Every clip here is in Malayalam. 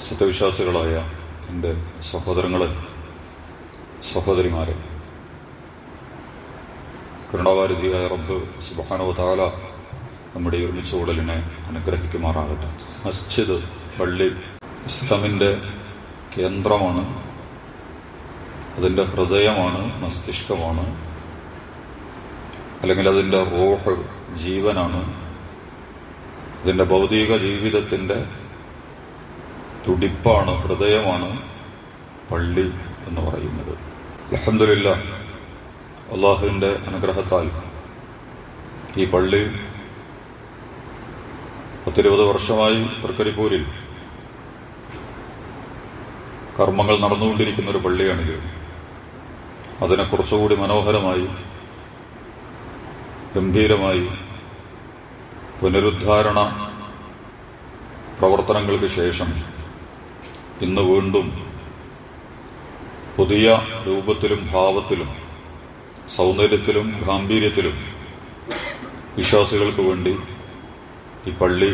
സത്യവിശ്വാസികളായ എന്റെ സഹോദരങ്ങളെ സഹോദരിമാരെ കരുണാവാരതിയായ റബ്ബ് സുബാനോ താല നമ്മുടെ ഒരുമിച്ച് കൂടലിനെ അനുഗ്രഹിക്കുമാറാകട്ടെ. മസ്ജിദ് പള്ളി ഇസ്ലാമിന്റെ കേന്ദ്രമാണ്. അതിന്റെ ഹൃദയമാണ് മസ്തിഷ്കമാണ്. അല്ലെങ്കിൽ അതിന്റെ റോഹ് ജീവനാണ്. അതിന്റെ ഭൗതിക ജീവിതത്തിന്റെ തുടിപ്പാണ് ഹൃദയമാണ് പള്ളി എന്ന് പറയുന്നത്. അലഹമില്ല അള്ളാഹുവിന്റെ അനുഗ്രഹത്താൽ ഈ പള്ളി പത്തിരുപത് വർഷമായി തൃക്കരിപ്പൂരിൽ കർമ്മങ്ങൾ നടന്നുകൊണ്ടിരിക്കുന്ന ഒരു പള്ളിയാണിത്. അതിനെ കുറച്ചുകൂടി മനോഹരമായി ഗംഭീരമായി പുനരുദ്ധാരണ പ്രവർത്തനങ്ങൾക്ക് ശേഷം ഇന്ന് വീണ്ടും പുതിയ രൂപത്തിലും ഭാവത്തിലും സൗന്ദര്യത്തിലും ഗാംഭീര്യത്തിലും വിശ്വാസികൾക്ക് വേണ്ടി ഈ പള്ളി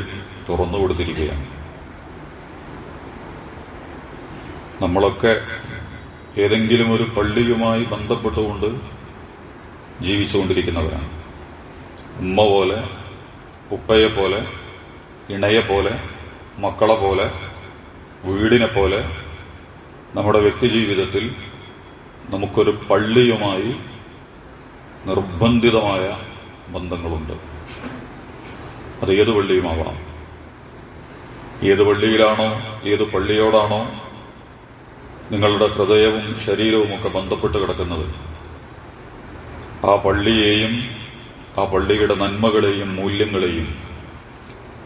തുറന്നു കൊടുത്തിരിക്കുകയാണ്. നമ്മളൊക്കെ ഏതെങ്കിലും ഒരു പള്ളിയുമായി ബന്ധപ്പെട്ടുകൊണ്ട് ജീവിച്ചുകൊണ്ടിരിക്കുന്നവരാണ്. ഉമ്മ പോലെ ഉപ്പയെ പോലെ ഇണയെ പോലെ മക്കളെ പോലെ വീടിനെ പോലെ നമ്മുടെ വ്യക്തിജീവിതത്തിൽ നമുക്കൊരു പള്ളിയുമായി നിർബന്ധിതമായ ബന്ധങ്ങളുണ്ട്. അത് ഏത് പള്ളിയുമാവാം ഏത് പള്ളിയിലാണോ ഏത് പള്ളിയോടാണോ നിങ്ങളുടെ ഹൃദയവും ശരീരവും ഒക്കെ ബന്ധപ്പെട്ട് കിടക്കുന്നത് ആ പള്ളിയെയും ആ പള്ളിയുടെ നന്മകളെയും മൂല്യങ്ങളെയും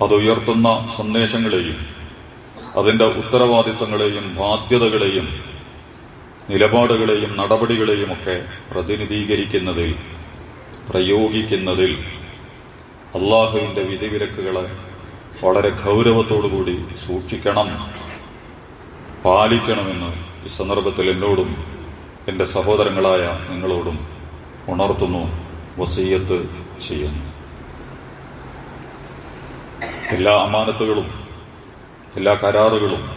അതുയർത്തുന്ന സന്ദേശങ്ങളെയും അതിന്റെ ഉത്തരവാദിത്തങ്ങളെയും ബാധ്യതകളെയും നിലപാടുകളെയും നടപടികളെയും ഒക്കെ പ്രതിനിധീകരിക്കുന്നതിൽ പ്രയോഗിക്കുന്നതിൽ അള്ളാഹുവിന്റെ വിധിവിലക്കുകളെ വളരെ ഗൗരവത്തോടുകൂടി സൂക്ഷിക്കണം പാലിക്കണമെന്ന് ഈ സന്ദർഭത്തിൽ എന്നോടും എന്റെ സഹോദരങ്ങളായ നിങ്ങളോടും ഉണർത്തുന്നു. വസീയത്ത് ചെയ്യുന്നു. എല്ലാ അമാനത്തുകളും എല്ലാ കരാറുകളും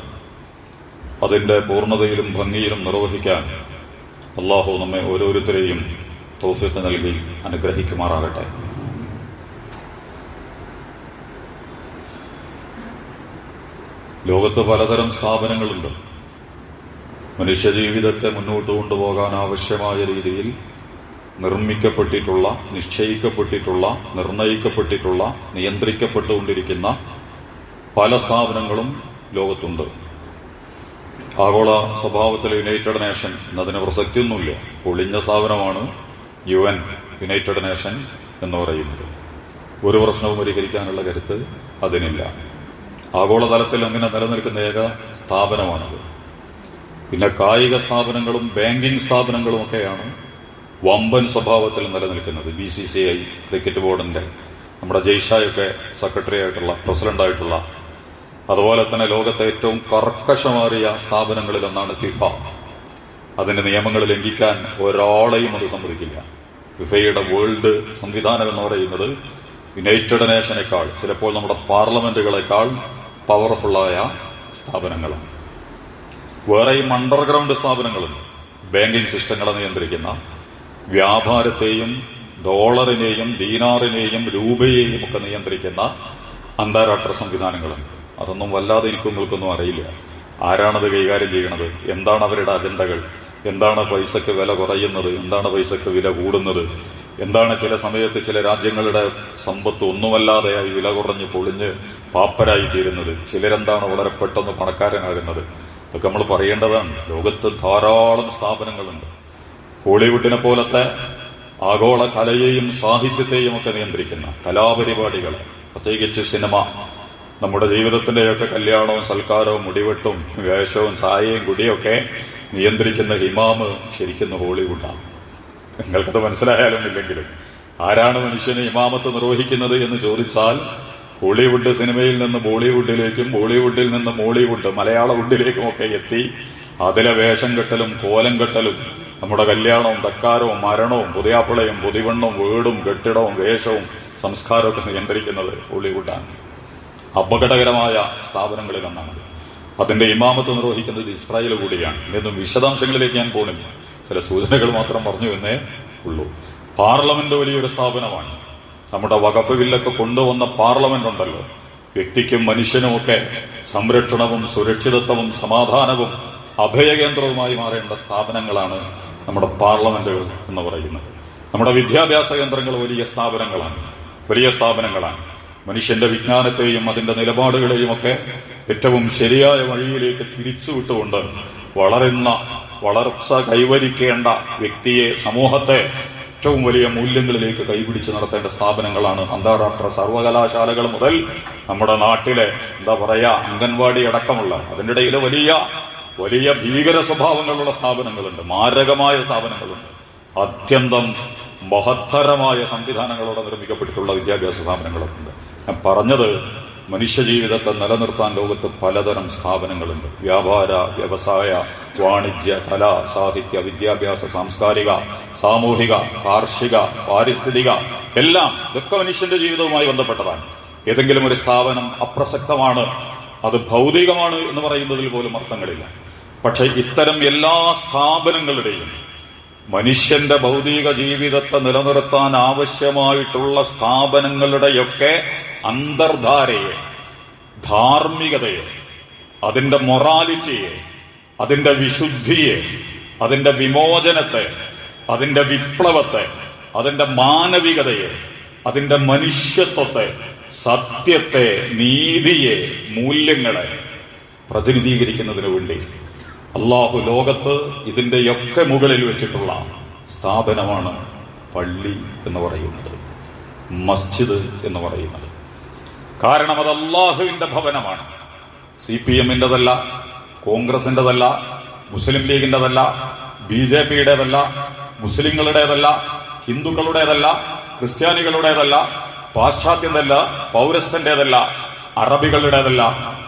അതിന്റെ പൂർണതയിലും ഭംഗിയിലും നിർവഹിക്കാൻ അള്ളാഹു നമ്മെ ഓരോരുത്തരെയും തോഫിക്ക് നൽകി അനുഗ്രഹിക്കുമാറാകട്ടെ. ലോകത്ത് പലതരം സ്ഥാപനങ്ങളുണ്ട്. മനുഷ്യജീവിതത്തെ മുന്നോട്ട് കൊണ്ടുപോകാൻ ആവശ്യമായ രീതിയിൽ നിർമ്മിക്കപ്പെട്ടിട്ടുള്ള നിശ്ചയിക്കപ്പെട്ടിട്ടുള്ള നിർണയിക്കപ്പെട്ടിട്ടുള്ള നിയന്ത്രിക്കപ്പെട്ടുകൊണ്ടിരിക്കുന്ന പല സ്ഥാപനങ്ങളും ലോകത്തുണ്ട്. ആഗോള സ്വഭാവത്തിലെ യുണൈറ്റഡ് നേഷൻ എന്നതിന് പ്രസക്തിയൊന്നുമില്ല. പൊളിഞ്ഞ സ്ഥാപനമാണ് യു എൻ യുണൈറ്റഡ് നേഷൻ എന്ന് പറയുന്നത്. ഒരു പ്രശ്നവും പരിഹരിക്കാനുള്ള കരുത്ത് അതിനില്ല. ആഗോളതലത്തിൽ അങ്ങനെ നിലനിൽക്കുന്ന ഏക സ്ഥാപനമാണത്. പിന്നെ കായിക സ്ഥാപനങ്ങളും ബാങ്കിംഗ് സ്ഥാപനങ്ങളും ഒക്കെയാണ് വമ്പൻ സ്വഭാവത്തിൽ നിലനിൽക്കുന്നത് B C C I cricket ബോർഡിന്റെ നമ്മുടെ ജയ്ഷായൊക്കെ സെക്രട്ടറി ആയിട്ടുള്ള പ്രസിഡന്റ് ആയിട്ടുള്ള അതുപോലെ തന്നെ ലോകത്തെ ഏറ്റവും കർക്കശമാറിയ സ്ഥാപനങ്ങളിലൊന്നാണ് ഫിഫ. അതിന്റെ നിയമങ്ങൾ ലംഘിക്കാൻ ഒരാളെയും അത് സമ്മതിക്കില്ല. ഫിഫയുടെ വേൾഡ് സംവിധാനം എന്ന് പറയുന്നത് യുണൈറ്റഡ് നേഷനേക്കാൾ ചിലപ്പോൾ നമ്മുടെ പാർലമെന്റുകളെക്കാൾ പവർഫുള്ളായ സ്ഥാപനങ്ങളാണ്. വേറെയും അണ്ടർഗ്രൗണ്ട് സ്ഥാപനങ്ങളുണ്ട് ബാങ്കിംഗ് സിസ്റ്റങ്ങളെ നിയന്ത്രിക്കുന്ന വ്യാപാരത്തെയും ഡോളറിനെയും ദീനാറിനെയും രൂപയെയും ഒക്കെ നിയന്ത്രിക്കുന്ന അന്താരാഷ്ട്ര സംവിധാനങ്ങളുണ്ട് അതൊന്നും വല്ലാതെ എനിക്കും നിങ്ങൾക്കൊന്നും അറിയില്ല. ആരാണത് കൈകാര്യം ചെയ്യണത്? എന്താണ് അവരുടെ അജണ്ടകൾ? എന്താണ് പൈസക്ക് വില കുറയുന്നത്? എന്താണ് പൈസക്ക് വില കൂടുന്നത്? എന്താണ് ചില സമയത്ത് ചില രാജ്യങ്ങളുടെ സമ്പത്ത് ഒന്നുമല്ലാതെയായി വില കുറഞ്ഞ് പൊളിഞ്ഞ് പാപ്പരായി തീരുന്നത് ചിലരെന്താണ് വളരെ പെട്ടെന്ന് പണക്കാരനാകുന്നത്? ഇതൊക്കെ നമ്മൾ പറയേണ്ടതാണ്. ലോകത്ത് ധാരാളം സ്ഥാപനങ്ങളുണ്ട്. ഹോളിവുഡിനെ പോലത്തെ ആഗോള കലയെയും സാഹിത്യത്തെയും ഒക്കെ നിയന്ത്രിക്കുന്ന കലാപരിപാടികൾ പ്രത്യേകിച്ച് സിനിമ നമ്മുടെ ജീവിതത്തിന്റെയൊക്കെ കല്യാണവും സൽക്കാരവും മുടിവെട്ടും വേഷവും ചായയും കുടിയൊക്കെ നിയന്ത്രിക്കുന്ന ഹിമാമ് ശരിക്കും ഹോളിവുഡാണ്. നിങ്ങൾക്കത് മനസ്സിലായാലും ഇല്ലെങ്കിലും ആരാണ് മനുഷ്യന് ഇമാമത്ത് നിർവഹിക്കുന്നത് എന്ന് ചോദിച്ചാൽ ഹോളിവുഡ് സിനിമയിൽ നിന്ന് ബോളിവുഡിലേക്കും ബോളിവുഡിൽ നിന്ന് മോളിവുഡ് മലയാള വുഡിലേക്കും ഒക്കെ എത്തി അതിലെ വേഷം കെട്ടലും കോലം കെട്ടലും നമ്മുടെ കല്യാണവും തക്കാരവും മരണവും പുതിയാപ്പിളയും പുതിവണ്ണും വീടും കെട്ടിടവും വേഷവും സംസ്കാരമൊക്കെ നിയന്ത്രിക്കുന്നത് ഹോളിവുഡാണ്. അപകടകരമായ സ്ഥാപനങ്ങളിലൊന്നാണ് അതിന്റെ ഇമാമത്ത് നിർവഹിക്കുന്നത് ഇസ്രായേൽ കൂടിയാണ്. ഇതൊന്നും വിശദാംശങ്ങളിലേക്ക് ഞാൻ പോണില്ല. ചില സൂചനകൾ മാത്രം പറഞ്ഞു എന്നേ ഉള്ളൂ. പാർലമെന്റ് വലിയൊരു സ്ഥാപനമാണ്. നമ്മുടെ വകഫ് ബില്ലൊക്കെ കൊണ്ടുവന്ന പാർലമെന്റ് ഉണ്ടല്ലോ. വ്യക്തിക്കും മനുഷ്യനുമൊക്കെ സംരക്ഷണവും സുരക്ഷിതത്വവും സമാധാനവും അഭയകേന്ദ്രവുമായി മാറേണ്ട സ്ഥാപനങ്ങളാണ് നമ്മുടെ പാർലമെന്റുകൾ എന്ന് പറയുന്നത്. നമ്മുടെ വിദ്യാഭ്യാസ കേന്ദ്രങ്ങൾ വലിയ സ്ഥാപനങ്ങളാണ്. വലിയ സ്ഥാപനങ്ങളാണ്. മനുഷ്യന്റെ വിജ്ഞാനത്തെയും അതിന്റെ നിലപാടുകളെയും ഒക്കെ ഏറ്റവും ശരിയായ വഴിയിലേക്ക് തിരിച്ചുവിട്ടുകൊണ്ട് വളരുന്ന വളർച്ച കൈവരിക്കേണ്ട വ്യക്തിയെ സമൂഹത്തെ ഏറ്റവും വലിയ മൂല്യങ്ങളിലേക്ക് കൈപിടിച്ച് നടത്തേണ്ട സ്ഥാപനങ്ങളാണ് അന്താരാഷ്ട്ര സർവകലാശാലകൾ മുതൽ നമ്മുടെ നാട്ടിലെ എന്താ പറയാ അംഗൻവാടി അടക്കമുള്ള അതിന്റെ വലിയ വലിയ ഭീകര സ്വഭാവങ്ങളുള്ള സ്ഥാപനങ്ങളുണ്ട്. മാരകമായ സ്ഥാപനങ്ങളുണ്ട്. അത്യന്തം മഹത്തരമായ സംവിധാനങ്ങളോടെ നിർമ്മിക്കപ്പെട്ടിട്ടുള്ള വിദ്യാഭ്യാസ സ്ഥാപനങ്ങളൊക്കെ ഉണ്ട്. ഞാൻ പറഞ്ഞത് മനുഷ്യജീവിതത്തെ നിലനിർത്താൻ ലോകത്ത് പലതരം സ്ഥാപനങ്ങളുണ്ട്. വ്യാപാര വ്യവസായ വാണിജ്യ കല സാഹിത്യ വിദ്യാഭ്യാസ സാംസ്കാരിക സാമൂഹിക കാർഷിക പാരിസ്ഥിതിക എല്ലാം ഇതൊക്കെ മനുഷ്യന്റെ ജീവിതവുമായി ബന്ധപ്പെട്ടതാണ്. ഏതെങ്കിലും ഒരു സ്ഥാപനം അപ്രസക്തമാണ് അത് ഭൗതികമാണ് എന്ന് പറയുന്നതിൽ പോലും അർത്ഥങ്ങളില്ല. പക്ഷെ ഇത്തരം എല്ലാ സ്ഥാപനങ്ങളുടെയും മനുഷ്യന്റെ ഭൗതിക ജീവിതത്തെ നിലനിർത്താൻ ആവശ്യമായിട്ടുള്ള സ്ഥാപനങ്ങളുടെയൊക്കെ അന്തർധാരയെ ധാർമ്മികതയെ അതിന്റെ മൊറാലിറ്റിയെ അതിന്റെ വിശുദ്ധിയെ അതിന്റെ വിമോചനത്തെ അതിന്റെ വിപ്ലവത്തെ അതിന്റെ മാനവികതയെ അതിന്റെ മനുഷ്യത്വത്തെ സത്യത്തെ നീതിയെ മൂല്യങ്ങളെ പ്രതിനിധീകരിക്കുന്നതിന് വേണ്ടി അള്ളാഹു ലോകത്ത് ഇതിന്റെയൊക്കെ മുകളിൽ വെച്ചിട്ടുള്ള സ്ഥാപനമാണ് പള്ളി എന്ന് പറയുന്നത്. മസ്ജിദ് എന്ന് പറയുന്നത്. കാരണം അത് അള്ളാഹുവിന്റെ ഭവനമാണ്. സി പി എമ്മിന്റെതല്ല കോൺഗ്രസിന്റെതല്ല മുസ്ലിം ലീഗിന്റെതല്ല ബി ജെ പിയുടേതല്ല മുസ്ലിങ്ങളുടേതല്ല ഹിന്ദുക്കളുടേതല്ല ക്രിസ്ത്യാനികളുടേതല്ല പാശ്ചാത്യതല്ല പൗരസ്ത്യന്റേതല്ല അറബികളുടേതല്ല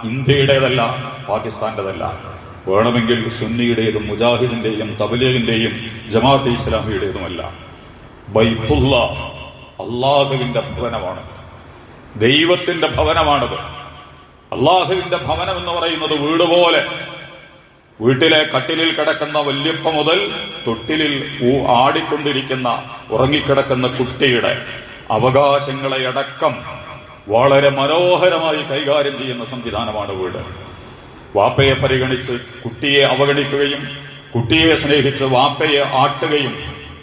ഇന്ത്യയുടേതല്ല പാകിസ്ഥാന്റേതല്ല. വേണമെങ്കിൽ സുന്നിയുടേതും മുജാഹിദിന്റെയും തബലീഗിന്റെയും ജമാഅത്ത് ഇസ്ലാമിയുടേതുമല്ല. ബൈത്തുള്ള അള്ളാഹുവിന്റെ ഭവനമാണ്. ദൈവത്തിന്റെ ഭവനമാണത്. അള്ളാഹുവിന്റെ ഭവനം എന്ന് പറയുന്നത് വീട് പോലെ. വീട്ടിലെ കട്ടിലിൽ കിടക്കുന്ന വല്യപ്പ മുതൽ തൊട്ടിലിൽ ആടിക്കൊണ്ടിരിക്കുന്ന ഉറങ്ങിക്കിടക്കുന്ന കുട്ടിയുടെ അവകാശങ്ങളെ അടക്കം വളരെ മനോഹരമായി കൈകാര്യം ചെയ്യുന്ന സംവിധാനമാണ് വീട്. വാപ്പയെ പരിഗണിച്ച് കുട്ടിയെ അവഗണിക്കുകയും കുട്ടിയെ സ്നേഹിച്ച് വാപ്പയെ ആട്ടുകയും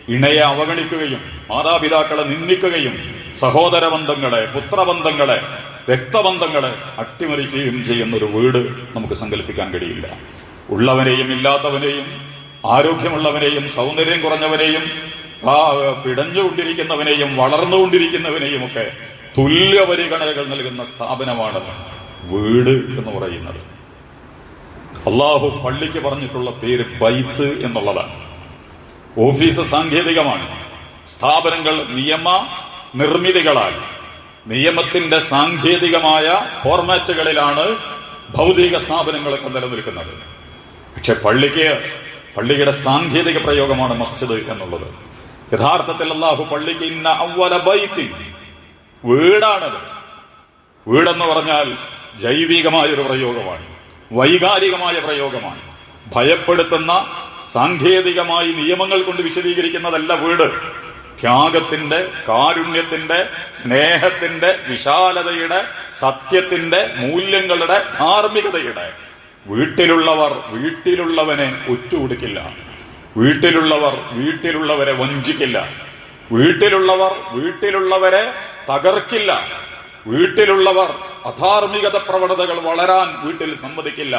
ഇണയെ അവഗണിക്കുകയും മാതാപിതാക്കളെ നിന്ദിക്കുകയും സഹോദര ബന്ധങ്ങളെ പുത്രബന്ധങ്ങളെ രക്തബന്ധങ്ങളെ അട്ടിമറിക്കുകയും ചെയ്യുന്ന ഒരു വീട് നമുക്ക് സങ്കല്പിക്കാൻ കഴിയില്ല. ഉള്ളവനെയും ഇല്ലാത്തവനെയും ആരോഗ്യമുള്ളവനെയും സൗന്ദര്യം കുറഞ്ഞവനെയും പിടഞ്ഞുകൊണ്ടിരിക്കുന്നവനെയും വളർന്നുകൊണ്ടിരിക്കുന്നവനെയും ഒക്കെ തുല്യ പരിഗണനകൾ നൽകുന്ന സ്ഥാപനമാണ് വീട് എന്ന് പറയുന്നത്. അള്ളാഹു പള്ളിക്ക് പറഞ്ഞിട്ടുള്ള പേര് ബൈത്ത് എന്നുള്ളതാണ്. ഓഫീസ് സാങ്കേതികമാണ്. സ്ഥാപനങ്ങൾ നിയമ നിർമ്മിതികളായി നിയമത്തിന്റെ സാങ്കേതികമായ ഫോർമാറ്റുകളിലാണ് ഭൗതിക സ്ഥാപനങ്ങളൊക്കെ നിലനിൽക്കുന്നത്. പക്ഷെ പള്ളിക്ക് പള്ളിയുടെ സാങ്കേതിക പ്രയോഗമാണ് മസ്ജിദ് എന്നുള്ളത്. യഥാർത്ഥത്തിൽ അള്ളാഹു പള്ളിക്ക് ഇന്ന അവല ബൈത്തി. വീടാണത്. വീടെന്ന് പറഞ്ഞാൽ ജൈവികമായ ഒരു പ്രയോഗമാണ്. വൈകാരികമായ പ്രയോഗമാണ്. ഭയപ്പെടുത്തുന്ന സാങ്കേതികമായി നിയമങ്ങൾ കൊണ്ട് വിശദീകരിക്കുന്നതല്ല വീട്. ത്യാഗത്തിന്റെ കാരുണ്യത്തിന്റെ സ്നേഹത്തിന്റെ വിശാലതയുടെ സത്യത്തിന്റെ മൂല്യങ്ങളുടെ ധാർമ്മികതയുടെ. വീട്ടിലുള്ളവർ വീട്ടിലുള്ളവനെ ഒറ്റുകൊടുക്കില്ല വീട്ടിലുള്ളവർ വീട്ടിലുള്ളവരെ വഞ്ചിക്കില്ല. വീട്ടിലുള്ളവർ വീട്ടിലുള്ളവരെ തകർക്കില്ല. വീട്ടിലുള്ളവർ അധാർമികത പ്രവണതകൾ വളരാൻ വീട്ടിൽ സമ്മതിക്കില്ല.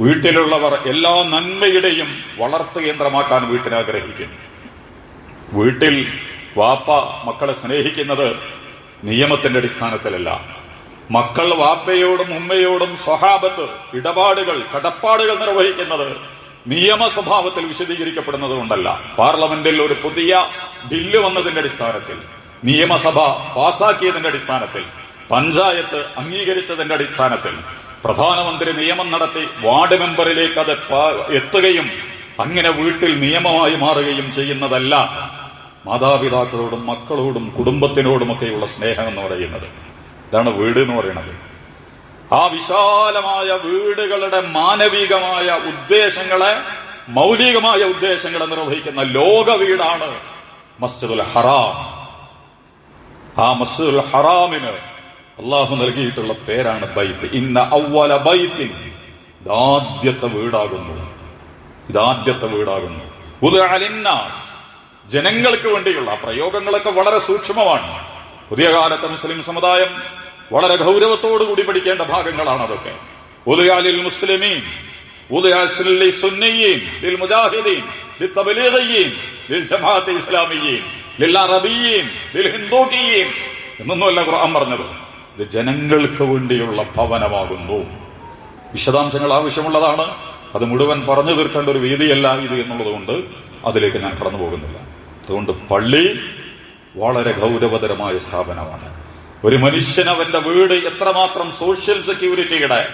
വീട്ടിലുള്ളവർ എല്ലാ നന്മയുടെയും വളർത്തു കേന്ദ്രമാക്കാൻ വീട്ടിനാഗ്രഹിക്കും വീട്ടിൽ വാപ്പ മക്കളെ സ്നേഹിക്കുന്നത് നിയമത്തിന്റെ അടിസ്ഥാനത്തിലല്ല. മക്കൾ വാപ്പയോടും ഉമ്മയോടും സ്വഹാബത്ത് ഇടപാടുകൾ കടപ്പാടുകൾ നിർവഹിക്കുന്നത് നിയമ സ്വഭാവത്തിൽ വിശദീകരിക്കപ്പെടുന്നത് കൊണ്ടല്ല. പാർലമെന്റിൽ ഒരു പുതിയ ബില്ല് വന്നതിന്റെ അടിസ്ഥാനത്തിൽ നിയമസഭ പാസാക്കിയതിന്റെ അടിസ്ഥാനത്തിൽ പഞ്ചായത്ത് അംഗീകരിച്ചതിന്റെ അടിസ്ഥാനത്തിൽ. പ്രധാനമന്ത്രി നിയമം നടത്തി വാർഡ് മെമ്പറിലേക്ക് അത് എത്തുകയും അങ്ങനെ വീട്ടിൽ നിയമമായി മാറുകയും ചെയ്യുന്നതല്ല മാതാപിതാക്കളോടും മക്കളോടും കുടുംബത്തിനോടുമൊക്കെയുള്ള സ്നേഹം എന്ന് പറയുന്നത്. ഇതാണ് വീട് എന്ന് പറയുന്നത്. ആ വിശാലമായ വീടുകളുടെ മാനവികമായ ഉദ്ദേശങ്ങളെ മൗലികമായ ഉദ്ദേശങ്ങളെ നിർവഹിക്കുന്ന ലോക വീടാണ് മസ്ജിദുൽ ഹറാം. ആ മസ്ജിദുൽ ഹറാമിന് അള്ളാഹു നൽകിയിട്ടുള്ള പേരാണ് ബൈത്ത്. ഇന്ന ഔവല ബൈത്തിൻ. ഇതാദ്യത്തെ വീടാകുന്നു. ഇതാദ്യത്തെ വീടാകുന്നു. ജനങ്ങൾക്ക് വേണ്ടിയുള്ള പ്രയോഗങ്ങളൊക്കെ വളരെ സൂക്ഷ്മമാണ്. പുതിയ കാലത്തെ മുസ്ലിം സമുദായം വളരെ ഗൗരവത്തോടു കൂടി പഠിക്കേണ്ട ഭാഗങ്ങളാണ് അതൊക്കെ ഉദയാലിൽ ലിൽ മുസ്ലിമീൻ ഇസ്ലാമിയും എന്നൊന്നുമല്ല ഖുർആൻ പറഞ്ഞത്. ഇത് ജനങ്ങൾക്ക് വേണ്ടിയുള്ള ഭവനമാകുന്നു. വിശദാംശങ്ങൾ ആവശ്യമുള്ളതാണ്. അത് മുഴുവൻ പറഞ്ഞു തീർക്കേണ്ട ഒരു വേദിയല്ല ഇത് എന്നുള്ളതുകൊണ്ട് അതിലേക്ക് ഞാൻ കടന്നു പോകുന്നില്ല. അതുകൊണ്ട് പള്ളി വളരെ ഗൗരവതരമായ സ്ഥാപനമാണ്. ഒരു മനുഷ്യൻ അവന്റെ വീട് എത്രമാത്രം സോഷ്യൽ സെക്യൂരിറ്റിയുടെ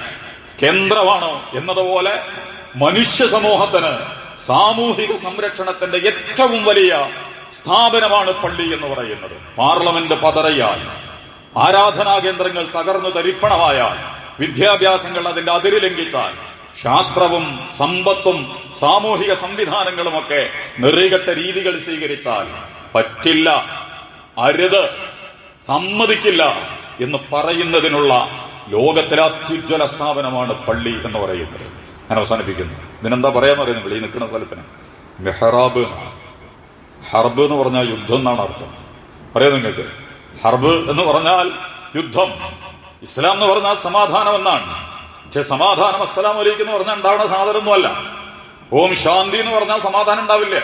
കേന്ദ്രമാണോ എന്നതുപോലെ മനുഷ്യ സമൂഹത്തിന് സാമൂഹിക സംരക്ഷണത്തിന്റെ ഏറ്റവും വലിയ സ്ഥാപനമാണ് പള്ളി എന്ന് പറയുന്നത്. പാർലമെന്റ് പതറയാൽ ആരാധനാ കേന്ദ്രങ്ങൾ തകർന്നു തരിപ്പണമായാൽ വിദ്യാഭ്യാസങ്ങൾ അതിന്റെ അതിര് ലംഘിച്ചാൽ ശാസ്ത്രവും സമ്പത്തും സാമൂഹിക സംവിധാനങ്ങളും ഒക്കെ നിറികെട്ട രീതികൾ സ്വീകരിച്ചാൽ പറ്റില്ല അരുത് സമ്മതിക്കില്ല എന്ന് പറയുന്നതിനുള്ള ലോകത്തിലെ അത്യുജ്വല സ്ഥാപനമാണ് പള്ളി എന്ന് പറയുന്നത്. ഞാൻ അവസാനിപ്പിക്കുന്നു. ഇതിനെന്താ പറയാന്ന് പറയുന്നത് ഈ നിൽക്കുന്ന സ്ഥലത്തിന്. മെഹറാബ് ഹർബ് എന്ന് പറഞ്ഞാൽ യുദ്ധം എന്നാണ് അർത്ഥം. പറയാം നിങ്ങൾക്ക്? ഹർബ് എന്ന് പറഞ്ഞാൽ യുദ്ധം. ഇസ്ലാം എന്ന് പറഞ്ഞാൽ സമാധാനം എന്നാണ് പക്ഷെ സമാധാനം അസ്സലാം അലൈക്കും എന്ന് പറഞ്ഞാൽ ഉണ്ടാവുന്ന സാധനമൊന്നുമല്ല. ഓം ശാന്തി എന്ന് പറഞ്ഞാൽ സമാധാനം ഉണ്ടാവില്ല.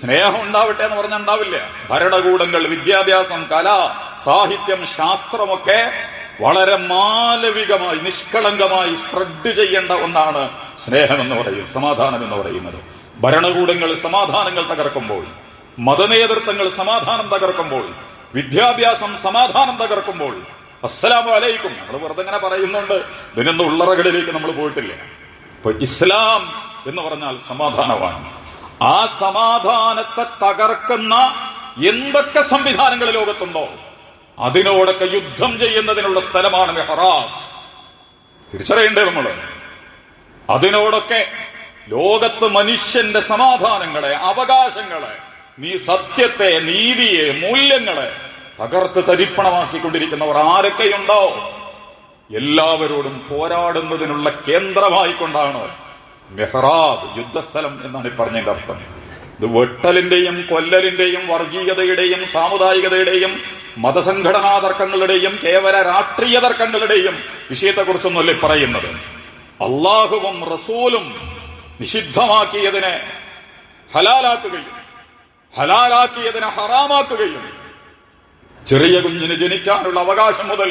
സ്നേഹം ഉണ്ടാവട്ടെ എന്ന് പറഞ്ഞാൽ ഉണ്ടാവില്ല. ഭരണകൂടങ്ങൾ വിദ്യാഭ്യാസം കല സാഹിത്യം ശാസ്ത്രമൊക്കെ വളരെ മാലവികമായി നിഷ്കളങ്കമായി സ്പ്രെഡ് ചെയ്യേണ്ട ഒന്നാണ് സ്നേഹം എന്ന് പറയുന്നത് സമാധാനം എന്ന് പറയുന്നത്. ഭരണകൂടങ്ങൾ സമാധാനങ്ങൾ തകർക്കുമ്പോൾ മതനേതൃത്വങ്ങൾ സമാധാനം തകർക്കുമ്പോൾ വിദ്യാഭ്യാസം സമാധാനം തകർക്കുമ്പോൾ അസ്സലാമു അലൈക്കും. നമ്മൾ വെറുതെ ഇങ്ങനെ പറയുന്നുണ്ട്? ഇതിനൊന്നും ഉള്ളറകളിലേക്ക് നമ്മൾ പോയിട്ടില്ല. ഇപ്പൊ ഇസ്ലാം എന്ന് പറഞ്ഞാൽ സമാധാനമാണ്. ആ സമാധാനത്തെ തകർക്കുന്ന എന്തൊക്കെ സംവിധാനങ്ങൾ ലോകത്തുണ്ടോ? അതിനോടൊക്കെ യുദ്ധം ചെയ്യുന്നതിനുള്ള സ്ഥലമാണ് മെഹ്റാബ്. തിരിച്ചറിയണ്ടേ നമ്മൾ? അതിനോടൊക്കെ ലോകത്ത് മനുഷ്യന്റെ സമാധാനങ്ങളെ അവകാശങ്ങളെ നീ സത്യത്തെ നീതിയെ മൂല്യങ്ങളെ തകർത്ത് തരിപ്പണമാക്കിക്കൊണ്ടിരിക്കുന്നവർ ആരൊക്കെയുണ്ടോ? എല്ലാവരോടും പോരാടുന്നതിനുള്ള കേന്ദ്രമായിക്കൊണ്ടാണ് മെഹ്റാബ് യുദ്ധസ്ഥലം എന്നാണ് ഈ പറഞ്ഞതിന്റെ അർത്ഥം. ഇത് വെട്ടലിന്റെയും കൊല്ലലിന്റെയും വർഗീയതയുടെയും സാമുദായികതയുടെയും മതസംഘടനാ തർക്കങ്ങളുടെയും കേവല രാഷ്ട്രീയ തർക്കങ്ങളുടെയും വിഷയത്തെക്കുറിച്ചൊന്നുമല്ല പറയുന്നത്. അള്ളാഹുവും റസൂലും നിഷിദ്ധമാക്കിയതിനെ ഹലാലാക്കുകയും ഹലാലാക്കിയതിനെ ഹറാമാക്കുകയും ചെറിയ കുഞ്ഞിന് ജനിക്കാനുള്ള അവകാശം മുതൽ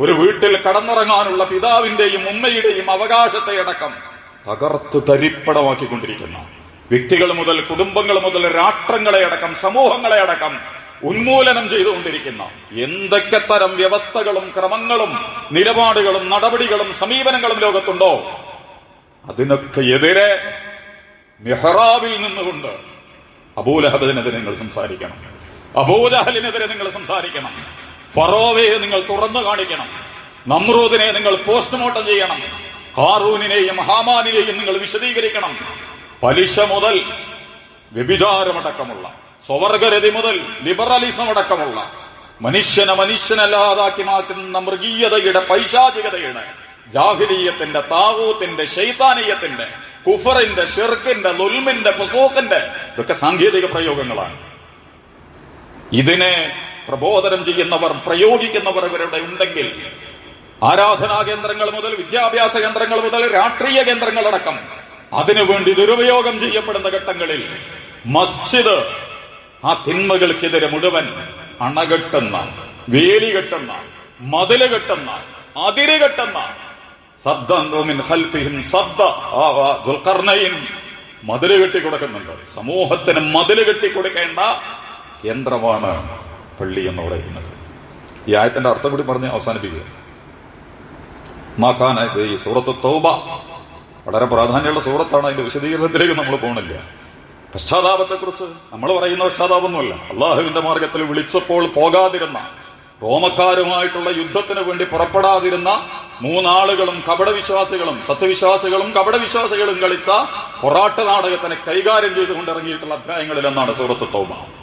ഒരു വീട്ടിൽ കടന്നിറങ്ങാനുള്ള പിതാവിന്റെയും ഉമ്മയുടെയും അവകാശത്തെ അടക്കം തകർത്ത് തരിപ്പടമാക്കിക്കൊണ്ടിരിക്കുന്ന വ്യക്തികൾ മുതൽ കുടുംബങ്ങൾ മുതൽ രാഷ്ട്രങ്ങളെ അടക്കം സമൂഹങ്ങളെ അടക്കം ഉന്മൂലനം ചെയ്തുകൊണ്ടിരിക്കുന്ന എന്തൊക്കെ തരം വ്യവസ്ഥകളും ക്രമങ്ങളും നിലപാടുകളും നടപടികളും സമീപനങ്ങളും ലോകത്തുണ്ടോ? അതിനൊക്കെ എതിരെ മെഹറാവിൽ നിന്നുകൊണ്ട് അബൂലഹബിനെതിരെ നിങ്ങൾ സംസാരിക്കണം. അബൂലഹലിനെതിരെ നിങ്ങൾ സംസാരിക്കണം. ഫറോവയെ നിങ്ങൾ തുറന്നു കാണിക്കണം. നമ്രൂദിനെ നിങ്ങൾ പോസ്റ്റ്മോർട്ടം ചെയ്യണം. ഹാറൂനിനെയും ഹാമാനിനെയും നിങ്ങൾ വിശദീകരിക്കണം. പലിശ മുതൽ വ്യഭിചാരമടക്കമുള്ള സ്വവർഗരതി മുതൽ ലിബറലിസം അടക്കമുള്ള മനുഷ്യനെ മനുഷ്യനല്ലാതാക്കി മാറ്റുന്ന മൃഗീയതയുടെ പൈശാചികതയുടെ ജാഹിരീയത്തിന്റെ താവൂത്തിന്റെ ശൈതാനീയത്തിന്റെ കുഫറിന്റെ ഷെർക്കിന്റെ ലുൽമിന്റെ ഫുസൂഖിന്റെ ഇതൊക്കെ സാങ്കേതിക പ്രയോഗങ്ങളാണ്. ഇതിനെ പ്രബോധനം ചെയ്യുന്നവർ പ്രയോഗിക്കുന്നവർ ഇവരുടെ ഉണ്ടെങ്കിൽ ആരാധനാ കേന്ദ്രങ്ങൾ മുതൽ വിദ്യാഭ്യാസ കേന്ദ്രങ്ങൾ മുതൽ രാഷ്ട്രീയ കേന്ദ്രങ്ങളടക്കം അതിനുവേണ്ടി ദുരുപയോഗം ചെയ്യപ്പെടുന്ന ഘട്ടങ്ങളിൽ മസ്ജിദ് ആ തിന്മകൾക്കെതിരെ മുഴുവൻ അണകെട്ടുന്ന വേലി കെട്ടുന്ന മതിൽ കെട്ടുന്ന അതിര് കെട്ടുന്ന മതിൽ കെട്ടി കൊടുക്കുന്നുണ്ട് സമൂഹത്തിന് മതിൽ കെട്ടി കൊടുക്കേണ്ട കേന്ദ്രമാണ് പള്ളി എന്ന് പറയുന്നത്. ഈ ആയത്തിന്റെ അർത്ഥം കൂടി പറഞ്ഞ് അവസാനിപ്പിക്കുക. മാക്കാൻ ഈ സൂറത്ത് തൗബ. വളരെ പ്രാധാന്യമുള്ള സൂറത്താണ് അതിന്റെ വിശദീകരണത്തിലേക്ക് നമ്മൾ പോകണില്ല പശ്ചാത്താപത്തെക്കുറിച്ച് നമ്മൾ പറയുന്ന പശ്ചാത്താപമൊന്നുമല്ല. അള്ളാഹുവിന്റെ മാർഗത്തിൽ വിളിച്ചപ്പോൾ പോകാതിരുന്ന റോമക്കാരുമായിട്ടുള്ള യുദ്ധത്തിന് വേണ്ടി പുറപ്പെടാതിരുന്ന മൂന്നാളുകളും കപടവിശ്വാസികളും സത്യവിശ്വാസികളും കപടവിശ്വാസികളും കളിച്ച പൊറാട്ട് നാടകത്തിനെ കൈകാര്യം ചെയ്തുകൊണ്ടിറങ്ങിയിട്ടുള്ള അധ്യായങ്ങളിൽ ഒന്നാണ് സൂറത്ത് തൗബ.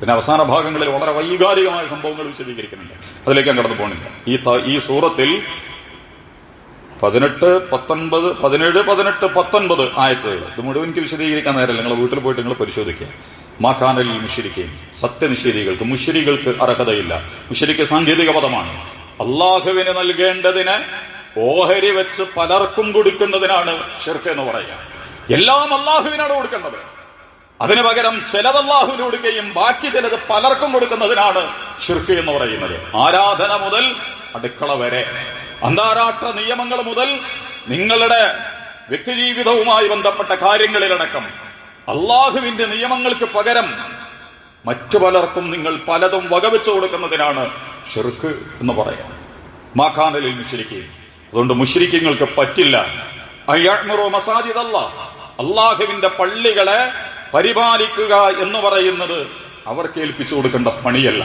പിന്നെ അവസാന ഭാഗങ്ങളിൽ വളരെ വൈകാരികമായ സംഭവങ്ങൾ വിശദീകരിക്കുന്നുണ്ട്. അതിലേക്ക് ഞാൻ കടന്നു പോകണില്ല ഈ ഈ സൂറത്തിൽ പതിനെട്ട് പത്തൊൻപത് പതിനേഴ് പതിനെട്ട് പത്തൊൻപത് ആയത്തുകൾ. ഇത് മുഴുവൻ എനിക്ക് വിശദീകരിക്കാൻ നേരമല്ല. നിങ്ങൾ വീട്ടിൽ പോയിട്ട് നിങ്ങൾ പരിശോധിക്കുക. മാക്കാനൽ മുഷിരിക്കുകയും സത്യനിഷേധികൾക്ക് മുഷിരികൾക്ക് അർഹതയില്ല. മുഷിരിക്ക് സാങ്കേതിക പദമാണ്. അള്ളാഹുവിന് നൽകേണ്ടതിന് ഓഹരി വെച്ച് പലർക്കും കൊടുക്കുന്നതിനാണ് ഷിർക്ക് എന്ന് പറയുക. എല്ലാം അള്ളാഹുവിനാണ് കൊടുക്കേണ്ടത്. അതിനു പകരം ചിലത് അള്ളാഹുവിന് കൊടുക്കുകയും ബാക്കി ചിലത് പലർക്കും കൊടുക്കുന്നതിനാണ് ഷിർക്ക് എന്ന് പറയുന്നത്. ആരാധന മുതൽ അടുക്കള വരെ അന്താരാഷ്ട്ര നിയമങ്ങൾ മുതൽ നിങ്ങളുടെ വ്യക്തിജീവിതവുമായി ബന്ധപ്പെട്ട കാര്യങ്ങളിലടക്കം അള്ളാഹുവിന്റെ നിയമങ്ങൾക്ക് പകരം മറ്റു പലർക്കും നിങ്ങൾ പലതും വകവെച്ചു കൊടുക്കുന്നതിനാണ് ഷിർക്ക് എന്ന് പറയാം. മാഖാനലിൽ മുഷരിക്കുകയും അതുകൊണ്ട് മുഷരിക്കങ്ങൾക്ക് പറ്റില്ല. അയ്യാഴ്മുറോ മസാജിദല്ല അള്ളാഹുവിന്റെ പള്ളികളെ പരിപാലിക്കുക എന്ന് പറയുന്നത് അവർക്ക് ഏൽപ്പിച്ചു കൊടുക്കേണ്ട പണിയല്ല.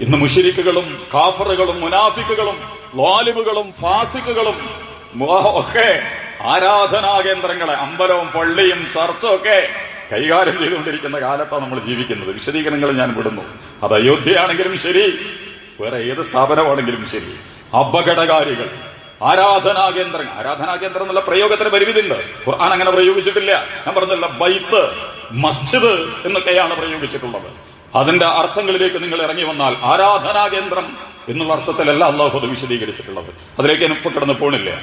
ഇന്ന് മുഷിരിക്കുകളും കാഫറുകളും മുനാഫിക്കുകളും വാലിബുകളും ഫാസിക്കുകളും ഒക്കെ ആരാധനാ കേന്ദ്രങ്ങളെ അമ്പലവും പള്ളിയും ചർച്ചും ഒക്കെ കൈകാര്യം ചെയ്തുകൊണ്ടിരിക്കുന്ന കാലത്താണ് നമ്മൾ ജീവിക്കുന്നത്. വിശദീകരണങ്ങൾ ഞാൻ വിടുന്നു. അത് അയോധ്യയാണെങ്കിലും ശരി വേറെ ഏത് സ്ഥാപനമാണെങ്കിലും ശരി. അപകടകാരികൾ ആരാധനാ കേന്ദ്രങ്ങൾ. ആരാധനാ കേന്ദ്രം എന്നുള്ള പ്രയോഗത്തിന് പരിമിതിയുണ്ട്. ഖുർആൻ അങ്ങനെ പ്രയോഗിച്ചിട്ടില്ല. ഞാൻ പറഞ്ഞല്ല ബൈത്ത്. മസ്ജിദ് എന്നൊക്കെയാണ് പ്രയോഗിച്ചിട്ടുള്ളത് അതിന്റെ അർത്ഥങ്ങളിലേക്ക് നിങ്ങൾ ഇറങ്ങി വന്നാൽ ആരാധനാ കേന്ദ്രം എന്നുള്ള അർത്ഥത്തിലല്ല അള്ളാഹു അത് വിശദീകരിച്ചിട്ടുള്ളത്. അതിലേക്ക് ഇപ്പൊ കിടന്ന് പോണില്ല.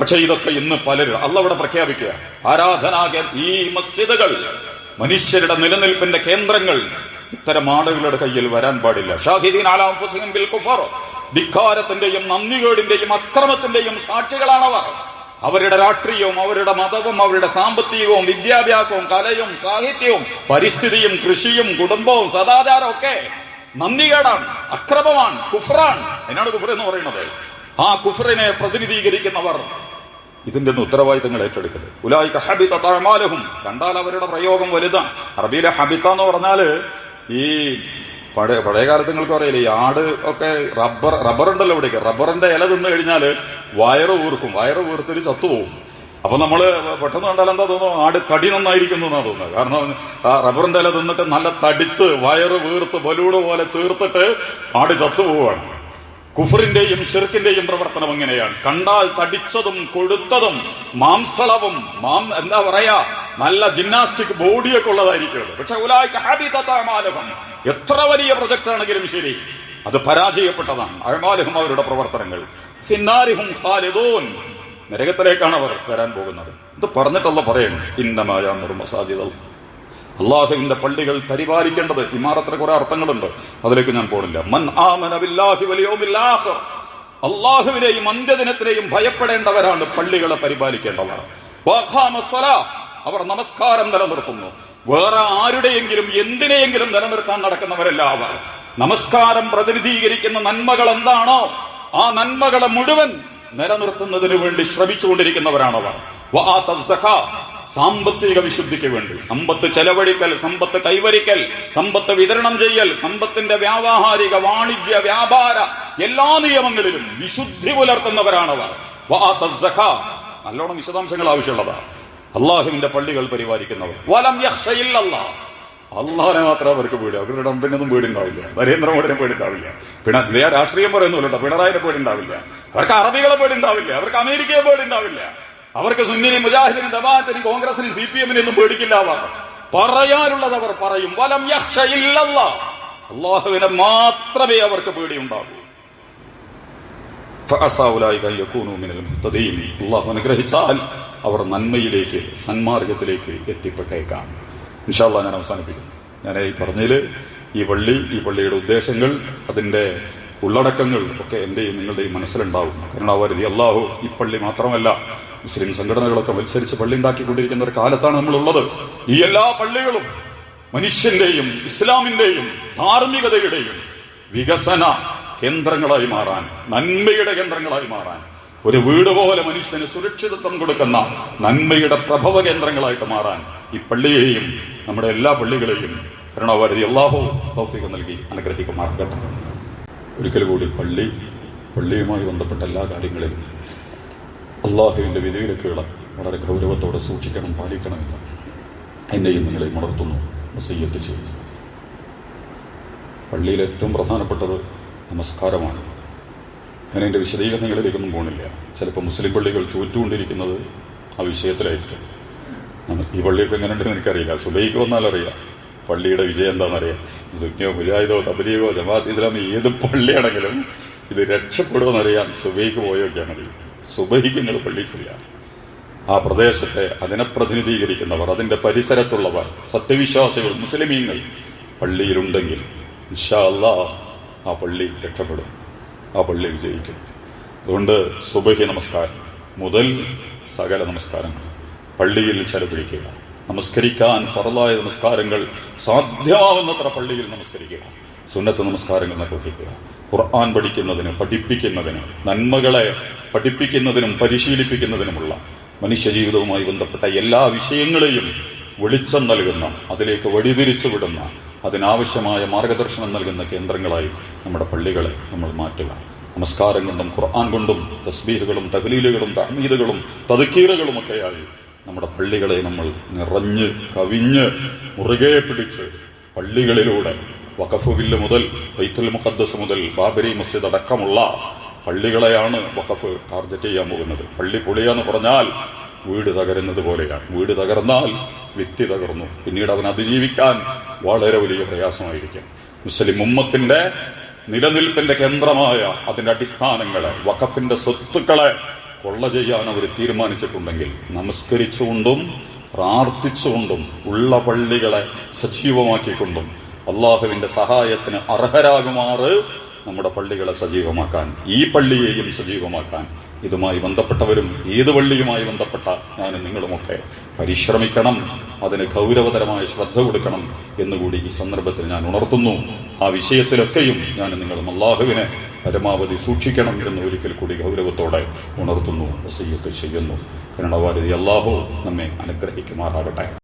പക്ഷെ ഇതൊക്കെ ഇന്ന് പലരും അല്ല അവിടെ പ്രഖ്യാപിക്കുക. ആരാധനാ ഈ മസ്ജിദുകൾ മനുഷ്യരുടെ നിലനിൽപ്പിന്റെ കേന്ദ്രങ്ങൾ ഇത്തരം ആളുകളുടെ കയ്യിൽ വരാൻ പാടില്ല. ഷാഹിദീൻ ആലാം ധിക്കാരത്തിന്റെയും നന്ദികേടിന്റെയും അക്രമത്തിന്റെയും സാക്ഷികളാണവർ. അവരുടെ രാഷ്ട്രീയവും അവരുടെ മതവും അവരുടെ സാമ്പത്തികവും വിദ്യാഭ്യാസവും കലയും സാഹിത്യവും പരിസ്ഥിതിയും കൃഷിയും കുടുംബവും സദാചാരവും ഒക്കെ നന്ദികേടാണ് അക്രമമാണ് കുഫറാണ് എന്നാണ് കുഫ്ര എന്ന് പറയുന്നത്. ആ കുഫ്രനെ പ്രതിനിധീകരിക്കുന്നവർ ഇതിന്റെ ഒന്നും ഉത്തരവാദിത്തങ്ങൾ ഏറ്റെടുക്കരുത്. ഉലായിക്ക ഹബിത തഴമാലഹും കണ്ടാൽ അവരുടെ പ്രയോഗം വലുതാണ്. അറബിയിലെ ഹബിത്ത എന്ന് പറഞ്ഞാൽ ഈ പഴയ പഴയ കാലത്ത് നിങ്ങൾക്ക് അറിയില്ലേ ഈ ആട് ഒക്കെ റബ്ബർ റബ്ബർ ഉണ്ടല്ലോ ഇവിടേക്ക്. റബ്ബറിന്റെ ഇല തിന്നു കഴിഞ്ഞാൽ വയറ് വീർക്കും വയറ് വീർത്തിട്ട് ചത്തുപോകും. അപ്പൊ നമ്മൾ പെട്ടെന്ന് കണ്ടാൽ എന്താ തോന്നുന്നു? ആട് തടി നന്നായിരിക്കുന്നു എന്നാ തോന്നുന്നത്. കാരണം ആ റബ്ബറിന്റെ ഇല തിന്നിട്ട് നല്ല തടിച്ച് വയറ് വീർത്ത് ബലൂണ് പോലെ ചേർത്തിട്ട് ആട് ചത്തുപോവാണ് കുഫറിന്റെയും ഷിർക്കിന്റെയും പ്രവർത്തനം എങ്ങനെയാണ്? കണ്ടാൽ തടിച്ചതും കൊഴുത്തതും മാംസളവും മാം എന്താ പറയാ നല്ല ജിംനാസ്റ്റിക് ബോഡിയൊക്കെ ഉള്ളതായിരിക്കും. പക്ഷെ ഉലായിക്ക ഹബിതത എത്ര വലിയ പ്രൊജക്ട് ആണെങ്കിലും ശരി അത് പരാജയപ്പെട്ടതാണ്. അഴമാലുഹും അവരുടെ പ്രവർത്തനങ്ങൾ. ഫിന്നാരിഹും ഖാലിദൂൻ. നരകത്തിലേക്കാണ് അവർ വരാൻ പോകുന്നത്. ഇത് പറഞ്ഞിട്ടല്ല പറയണം ഇന്നമായ മസാജിദ് അള്ളാഹുവിന്റെ പള്ളികൾ പരിപാലിക്കേണ്ടത് ഇമാറത്തിന് കുറെ അർത്ഥങ്ങളുണ്ട്. അതിലേക്ക് ഞാൻ പോണില്ല. മൻ അള്ളാഹുവിനെയും അന്ത്യദിനത്തിനെയും ഭയപ്പെടേണ്ടവരാണ് പള്ളികളെ പരിപാലിക്കേണ്ടവർ. അവർ നമസ്കാരം നിലനിർത്തുന്നു. വേറെ ആരുടെയെങ്കിലും എന്തിനെയെങ്കിലും നിലനിർത്താൻ നടക്കുന്നവരല്ല അവർ നമസ്കാരം പ്രതിനിധീകരിക്കുന്ന നന്മകൾ എന്താണോ ആ നന്മകളെ മുഴുവൻ നിലനിർത്തുന്നതിന് വേണ്ടി ശ്രമിച്ചുകൊണ്ടിരിക്കുന്നവരാണവർ. സാമ്പത്തിക വിശുദ്ധിക്ക് വേണ്ടി. സമ്പത്ത് ചെലവഴിക്കൽ സമ്പത്ത് കൈവരിക്കൽ സമ്പത്ത് വിതരണം ചെയ്യൽ സമ്പത്തിന്റെ വ്യാവഹാരിക വാണിജ്യ വ്യാപാര എല്ലാ നിയമങ്ങളിലും വിശുദ്ധി പുലർത്തുന്നവരാണവർ. നല്ലോണം വിശദാംശങ്ങൾ ആവശ്യമുള്ളതാ. അള്ളാഹുവിന്റെ പള്ളികൾ പരിപാലിക്കുന്നവർ. വലം. അള്ളാഹിനെ മാത്രമേ അവർക്ക് പേടി അവരുടെ ഡംപിനൊന്നും പേടിണ്ടാവില്ല നരേന്ദ്രമോദിനെ പേടിണ്ടാവില്ല പിന്നെ അതേ രാഷ്ട്രീയം പറയുന്നില്ല പിണറായിനെ പേടിണ്ടാവില്ല അവർക്ക് അറബികളെ പേടിണ്ടാവില്ല അവർക്ക് അമേരിക്കയെ പേടിണ്ടാവില്ല അവർക്ക് സുന്നിനും മുജാഹിദിനും ദബാത്തിനും കോൺഗ്രസിനും സി പി എമ്മിനും ഒന്നും പേടിക്കില്ല പറയാനുള്ളത് അവർ പറയും. വലം. അള്ളാഹുവിനെ മാത്രമേ അവർക്ക് പേടിയുണ്ടാകൂ. അള്ളാഹു അനുഗ്രഹിച്ചാൽ അവർ നന്മയിലേക്ക് സന്മാർഗത്തിലേക്ക് എത്തിപ്പെട്ടേക്കാം ഇൻഷാല്ല ഞാൻ അവസാനിപ്പിക്കുന്നു. ഞാൻ ഈ പറഞ്ഞതിൽ ഈ പള്ളി ഈ പള്ളിയുടെ ഉദ്ദേശങ്ങൾ അതിന്റെ ഉള്ളടക്കങ്ങൾ ഒക്കെ എന്റെയും നിങ്ങളുടെയും മനസ്സിലുണ്ടാവും. കാരണം കരുണാവാരതി അള്ളാഹു ഈ പള്ളി മാത്രമല്ല മുസ്ലിം സംഘടനകളൊക്കെ മത്സരിച്ച് പള്ളി ഉണ്ടാക്കിക്കൊണ്ടിരിക്കുന്ന ഒരു കാലത്താണ് നമ്മളുള്ളത്. ഈ എല്ലാ പള്ളികളും മനുഷ്യന്റെയും ഇസ്ലാമിന്റെയും ധാർമ്മികതയുടെയും വികസന കേന്ദ്രങ്ങളായി മാറാൻ നന്മയുടെ കേന്ദ്രങ്ങളായി മാറാൻ ഒരു വീട് പോലെ മനുഷ്യന് സുരക്ഷിതത്വം കൊടുക്കുന്ന നന്മയുടെ പ്രഭവ കേന്ദ്രങ്ങളായിട്ട് മാറാൻ ഈ പള്ളിയെയും നമ്മുടെ എല്ലാ പള്ളികളെയും കരുണാവാരതി അള്ളാഹു തൗഫീഖ് നൽകി അനുഗ്രഹിക്കുമാറാകട്ടെ ഒരിക്കൽ കൂടി പള്ളി പള്ളിയുമായി ബന്ധപ്പെട്ട എല്ലാ കാര്യങ്ങളിലും അള്ളാഹുവിന്റെ വിധിവിലക്കുകൾ വളരെ ഗൗരവത്തോടെ സൂക്ഷിക്കണം പാലിക്കണമെന്ന് എന്നെയും നിങ്ങളെയും ഉണർത്തുന്നു. വസീയത്ത് ചെയ്യുന്നു. പള്ളിയിൽ ഏറ്റവും പ്രധാനപ്പെട്ടത് നമസ്കാരമാണ്. ഞാൻ എന്റെ വിശദീകരണങ്ങളിലേക്കൊന്നും പോണില്ല. ചിലപ്പോൾ മുസ്ലിം പള്ളികൾ തോറ്റുകൊണ്ടിരിക്കുന്നത് ആ വിഷയത്തിലായിരിക്കും. ഈ പള്ളിയൊക്കെ എങ്ങനെ ഉണ്ടെന്ന് എനിക്കറിയില്ല. സുബൈക്ക് വന്നാലറിയാം. പള്ളിയുടെ വിജയം എന്താണെന്നറിയാം. സുന്യോ മുജാഹിദോ തബലീഗോ ജമാഅത്ത് ഇസ്ലാമി ഏത് പള്ളിയാണെങ്കിലും ഇത് രക്ഷപ്പെടുമെന്നറിയാൻ സുബൈക്ക് പോയൊക്കെയാണ് മതി. സുബൈക്ക് നിങ്ങൾ പള്ളി ചെയ്യാം ആ പ്രദേശത്തെ അതിനെ പ്രതിനിധീകരിക്കുന്നവർ അതിന്റെ പരിസരത്തുള്ളവർ സത്യവിശ്വാസികൾ മുസ്ലിമീങ്ങൾ പള്ളിയിലുണ്ടെങ്കിൽ ഇൻഷാ അല്ലാ ആ പള്ളി രക്ഷപ്പെടും. ആ പള്ളി വിജയിക്കും അതുകൊണ്ട് സുബഹി നമസ്കാരം. മുതൽ സകല നമസ്കാരങ്ങൾ. പള്ളിയിൽ ചെലവഴിക്കുക നമസ്കരിക്കാൻ ഫറലായ നമസ്കാരങ്ങൾ സാധ്യമാവുന്നത്ര പള്ളിയിൽ നമസ്കരിക്കുക. സുന്നത്ത് നമസ്കാരങ്ങൾ നിർവഹിക്കുക. ഖുർആൻ പഠിക്കുന്നതിന് പഠിപ്പിക്കുന്നതിന് നന്മകളെ പഠിപ്പിക്കുന്നതിനും പരിശീലിപ്പിക്കുന്നതിനുമുള്ള മനുഷ്യജീവിതവുമായി ബന്ധപ്പെട്ട എല്ലാ വിഷയങ്ങളെയും വെളിച്ചം നൽകുന്ന അതിലേക്ക് വഴിതിരിച്ചു വിടുന്ന അതിനാവശ്യമായ മാർഗദർശനം നൽകുന്ന കേന്ദ്രങ്ങളായി നമ്മുടെ പള്ളികളെ നമ്മൾ മാറ്റുക. നമസ്കാരം കൊണ്ടും ഖുർആൻ കൊണ്ടും തസ്ബീഹുകളും തഹലീലുകളും തഹമീദുകളും തതുക്കീറുകളുമൊക്കെയായി നമ്മുടെ പള്ളികളെ നമ്മൾ നിറഞ്ഞ് കവിഞ്ഞ് മുറുകെ പിടിച്ച് പള്ളികളിലൂടെ വഖഫ് ബില്ല് മുതൽ ബൈത്തുൽ മുഖദ്ദസ് മുതൽ ബാബരി മസ്ജിദ് അടക്കമുള്ള പള്ളികളെയാണ് വഖഫ് ടാർഗറ്റ് ചെയ്യാൻ പോകുന്നത്. പള്ളി പൊളിയാന്ന് പറഞ്ഞാൽ വീട് തകരുന്നത് പോലെയാണ്. വീട് തകർന്നാൽ വ്യക്തി തകർന്നു. പിന്നീട് അവൻ അതിജീവിക്കാൻ വളരെ വലിയ പ്രയാസമായിരിക്കും. മുസ്ലിം ഉമ്മത്തിന്റെ നിലനിൽപ്പിന്റെ കേന്ദ്രമായ അതിന്റെ അടിസ്ഥാനങ്ങളെ വഖഫിന്റെ സ്വത്തുക്കളെ കൊള്ള ചെയ്യാൻ അവർ തീരുമാനിച്ചിട്ടുണ്ടെങ്കിൽ നമസ്കരിച്ചുകൊണ്ടും പ്രാർത്ഥിച്ചുകൊണ്ടും ഉള്ള പള്ളികളെ സജീവമാക്കിക്കൊണ്ടും അള്ളാഹുവിന്റെ സഹായത്തിന് അർഹരാകുമാറ് നമ്മുടെ പള്ളികളെ സജീവമാക്കാൻ ഈ പള്ളിയെയും സജീവമാക്കാൻ ഇതുമായി ബന്ധപ്പെട്ടവരും ഏത് പള്ളിയുമായി ബന്ധപ്പെട്ട ഞാനും നിങ്ങളുമൊക്കെ പരിശ്രമിക്കണം അതിന് ഗൗരവതരമായ ശ്രദ്ധ കൊടുക്കണം എന്നുകൂടി ഈ സന്ദർഭത്തിൽ ഞാൻ ഉണർത്തുന്നു. ആ വിഷയത്തിലൊക്കെയും ഞാൻ നിങ്ങളും അള്ളാഹുവിനെ പരമാവധി സൂക്ഷിക്കണം എന്ന് ഒരിക്കൽ കൂടി ഗൗരവത്തോടെ ഉണർത്തുന്നു വസീയത്ത് ചെയ്യുന്നു. കരുണവാരതി അള്ളാഹു നമ്മെ അനുഗ്രഹിക്കുമാറാകട്ടെ.